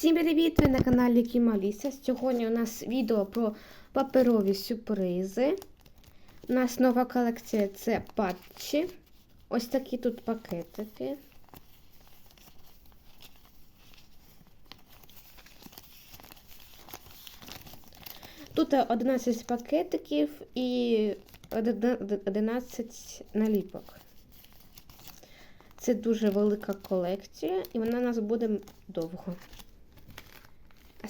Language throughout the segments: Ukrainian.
Всім привіт! Ви на каналі Кімаліса. Сьогодні у нас відео про паперові сюрпризи. У нас нова колекція це патчі. Ось такі тут пакетики. Тут 11 пакетиків і 11 наліпок. Це дуже велика колекція, і вона у нас буде довго.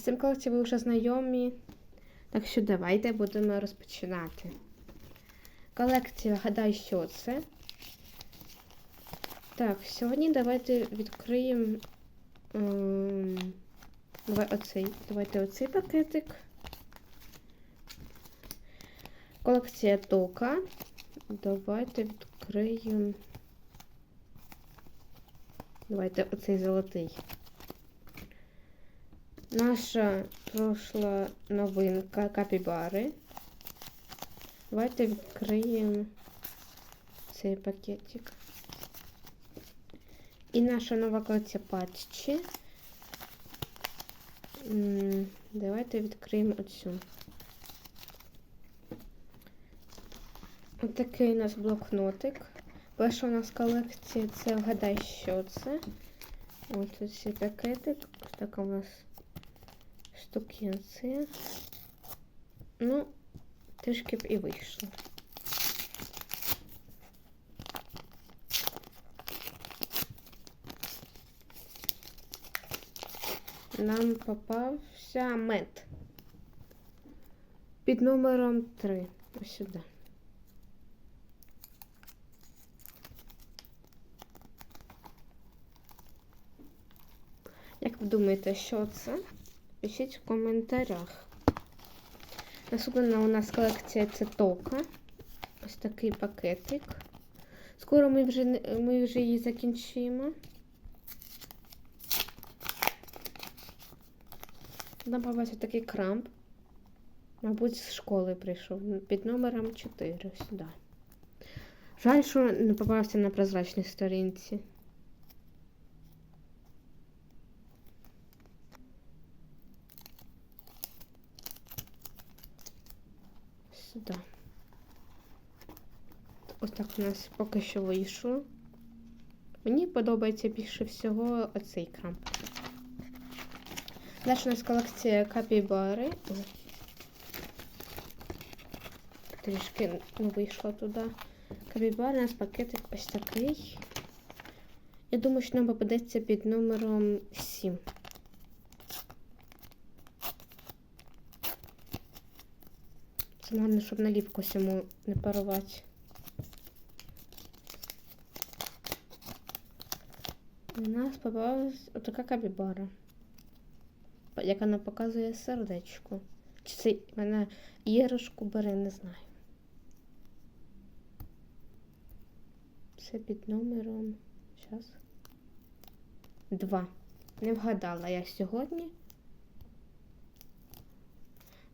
З цим колекцією ви вже знайомі. Так що давайте будемо розпочинати. Колекція, гадай, що це. Так, сьогодні давайте відкриємо. Ем, давай оцей. Давайте оцей пакетик. Колекція тока. Давайте відкриємо. Давайте оцей золотий. Наша пройшла новинка капібари. Давайте відкриємо цей пакетик. І наша нова колекція патчі. Давайте відкриємо оцю. Отакий у нас блокнотик. Перша у нас колекція це вгадай, що це. Ось цей пакетик. Така у нас штукенція. Ну, трішки б і вийшло. Нам попався мед. Під номером 3. Ось сюди. Як ви думаєте, що це? Пишіть в коментарях. Наступна у нас колекція це тока. Ось такий пакетик. Скоро ми вже, ми вже її закінчимо. Нам попався такий крамп. Мабуть, з школи прийшов. Під номером 4 сюди. Жаль, що не попався на прозрачній сторінці. Сюди. Ось так у нас поки що вийшло. Мені подобається більше всього оцей крамп. Далі у нас колекція капібари. Трішки не вийшло туди. Капібари у нас пакетик ось такий. Я думаю, що нам попадеться під номером 7. Головне, щоб наліпку сьому не парувати. У нас попалась отака капібара. Як вона показує сердечко. Чи це вона іграшку бере, не знаю. Це під номером. Зараз. Два. Не вгадала я сьогодні.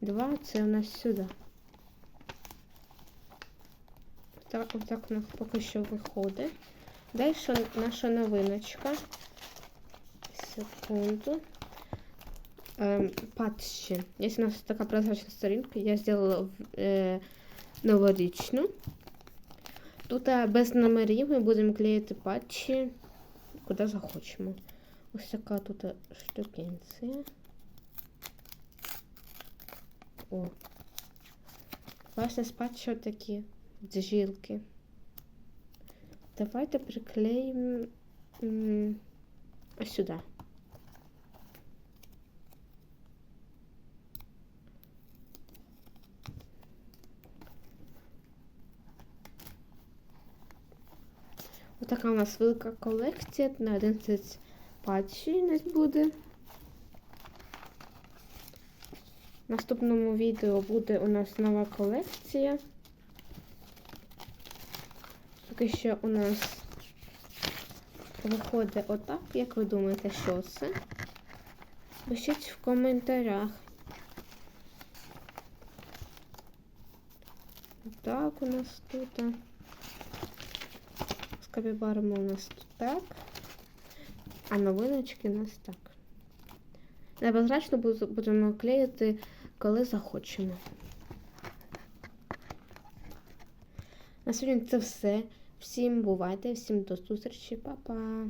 Два це у нас сюди. Так, так у нас поки що виходить. Далі наша новиночка. Секунду. Ем, патчі. Є у нас така прозрачна сторінка. Я зробила е, новорічну. Тут е, без номерів ми будемо клеїти патчі куди захочемо. Ось така тут штукенція. О. З патчі такі джилки. Давайте приклеїмо м, ось сюди. Отака у нас велика колекція на 11 патчі у нас буде. В наступному відео буде у нас нова колекція. Поки що у нас виходить отак. Як ви думаєте, що це? Пишіть в коментарях. Так у нас тут. З капібарами у нас тут так. А новиночки у нас так. Небезпечно будемо клеїти, коли захочемо. На сьогодні це все. Всім бувайте, всім до зустрічі, па-па.